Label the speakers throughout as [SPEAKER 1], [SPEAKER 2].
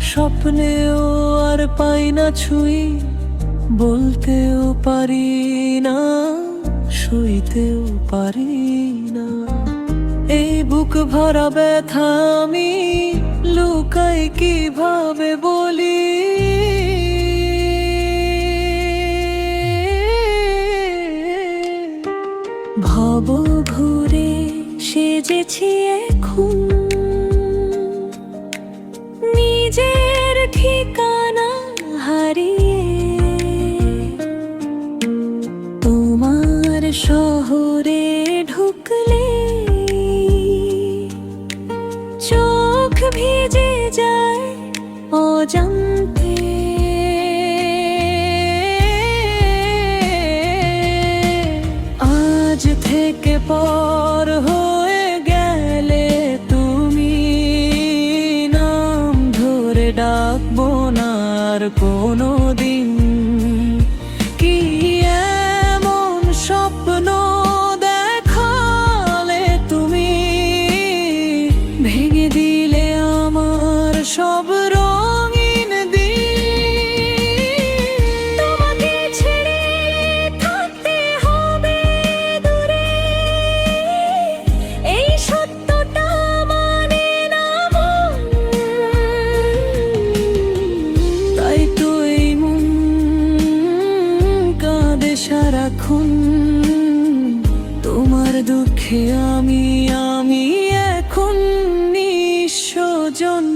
[SPEAKER 1] স্বপ্নেও আর পাই না ছুঁই। বলতেও পারি না শুইতেও পারি না। এই বুক ভরা ব্যথা আমি লুকাই কীভাবে বলি? ভব ঘুরে সেজেছি এখন। চোখ ভিজে যায় অজান্তে। আজ থেকে পর হয়ে গেলে তুমি নাম ধরে ডাকবো না আর কোনো দিন দুঃখে আমি আমি এখন নিঃস্বজন।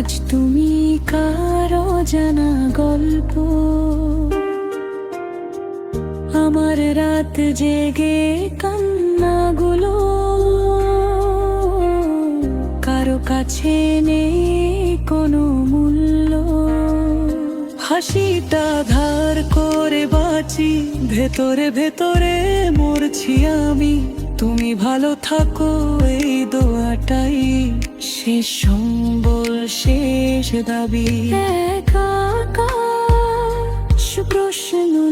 [SPEAKER 1] আজ তুমি কারও জানা গল্প। আমার রাত জেগে কান্নাগুলো কারও কাছে নেই কোনো মূল্য। হাসিটা ধার করে বাঁচি, ভেতরে ভেতরে মরছি আমি। তুমি ভালো থাকো, এই দোয়াটাই শেষ সম্বল শেষ দাবি। একা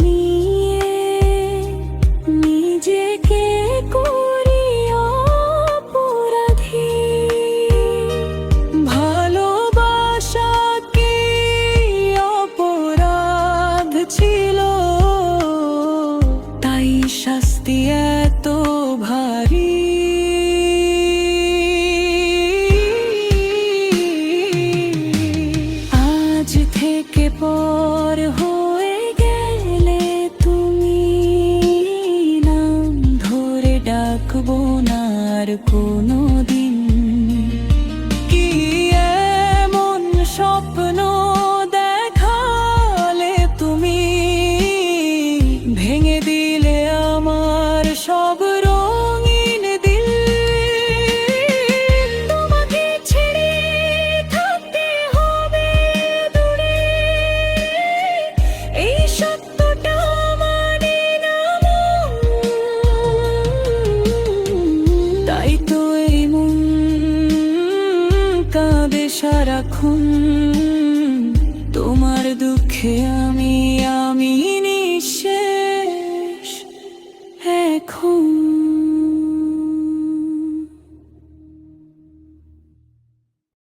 [SPEAKER 1] নিয়ে আর সারাক্ষণ তোমার দুঃখে আমি আমি নিঃশেষ। এখন